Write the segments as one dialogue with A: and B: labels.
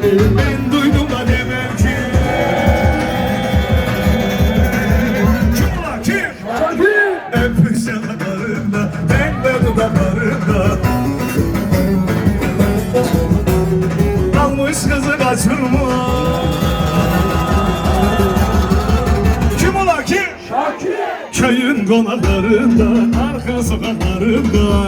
A: Ben duydum da demem ki ulan kim? Öpüş yanaklarında Ben de dudaklarında Almış kızı kaçırma Kim ulan kim? Köyün konaklarında Arka sokaklarında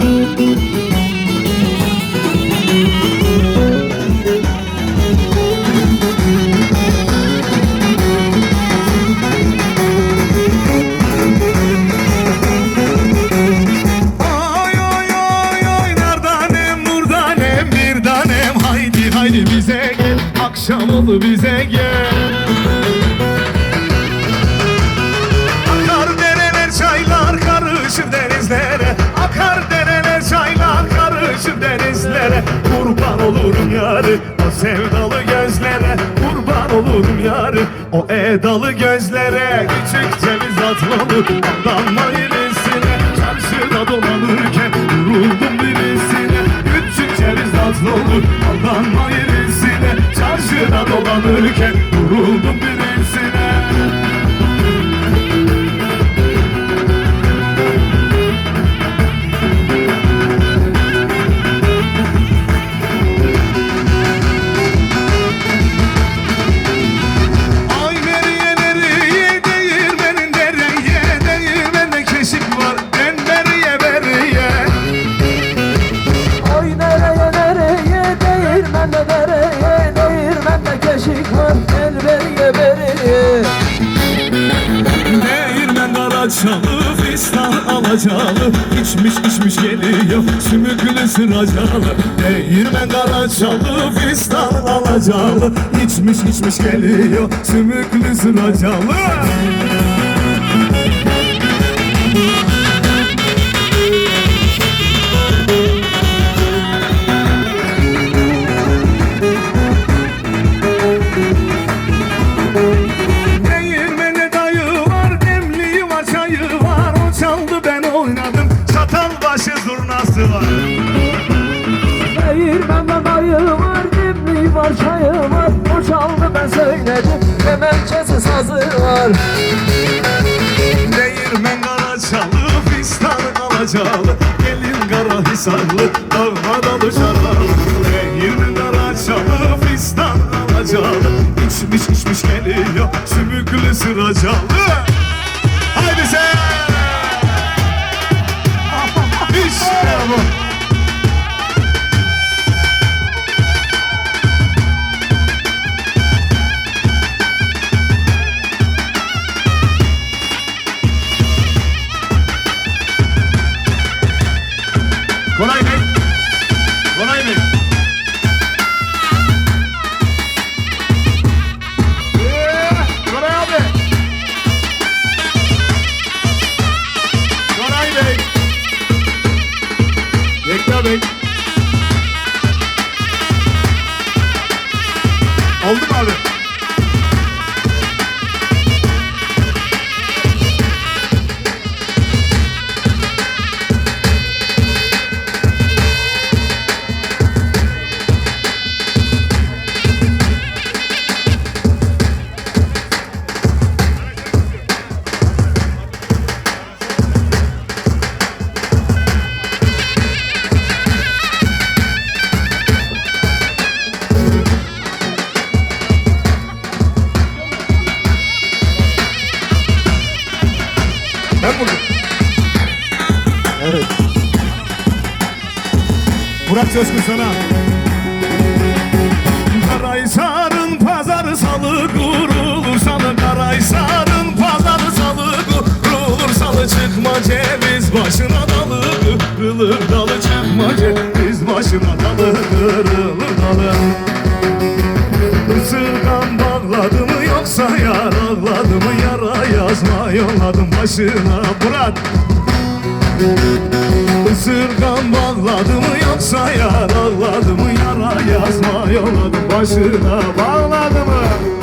A: oldu bize gel. Akar dereler çaylar karışır denizlere. Akar dereler çaylar karışır denizlere. Kurban olurum yarı o sevdalı gözlere. Kurban olurum yarı o edalı gözlere. Küçük ceviz atmalı irisine alacalı İçmiş içmiş geliyor sümüklü sıracalı. Değirmen karaçalı fistan alacalı. İçmiş içmiş geliyor sümüklü sıracalı oynadım, çatal başı zurnası var.
B: Değirmende dayı var demliği var çayı var. O çaldı ben söyledim kemençesi sazı var.
A: Değirmen karaçalı, fistan alacalı Gelin kara hisarlı, dağmadalı şaralı Değirmen karaçalı, fistan alacalı İçmiş içmiş geliyor, sümüklü sıracalı Kolay gelsin. Ben buldum. Evet. Murat Coşkun sana. Karaysar'ın pazarı salı kurulur salı Karaysar'ın pazarı salı kurulur salı Çıkma ceviz başına dalı kırılır dalı Çıkma ceviz başına dalı kırılır dalı Isırgan bağladı mı yoksa yar mı Yara yazma yolladım başına Murat Isırgan bağladı mı yoksa yar ağladı mı? Yara yazma yolladım başına Bağladı mı?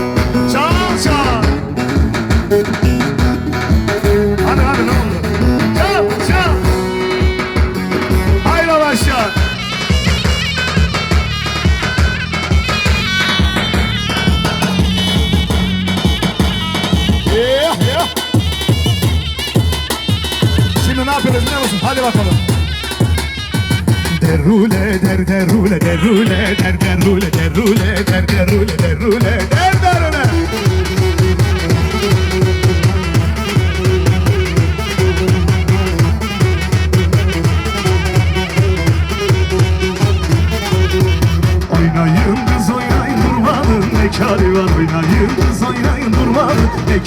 A: Olsun. Hadi bakalım. Derule der derule derule der derule derule der derule derule der derule Oynayın kız oynayın durmanın ne kârı var? Oynayın kız oynayın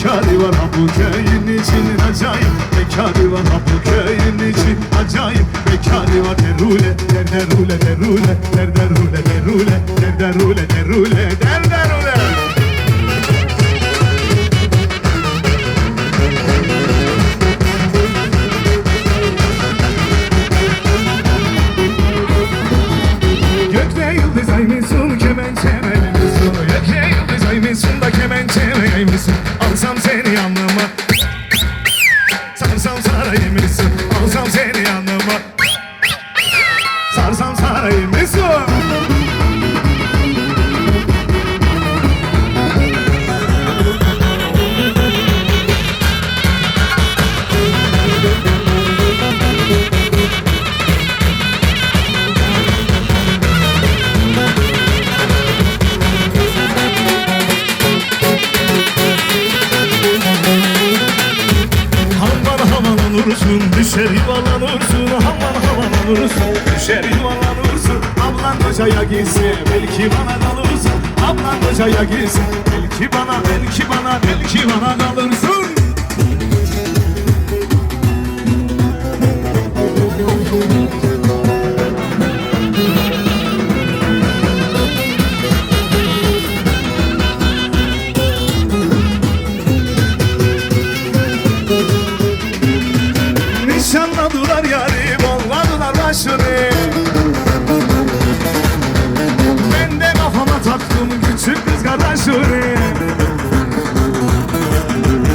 A: kârı var Ha bu köyün için acayip. Ne kârı var Ha bu köyün için acayip. Ne kârı var Derule der derule derule der derule derule der derule derule. der Olursun düşer yuvalanırsın havan olursun. Düşer yuvalanırsın Ablan kocaya gitse belki bana kalırsın Ablan kocaya gitse belki bana belki bana belki bana kalırsın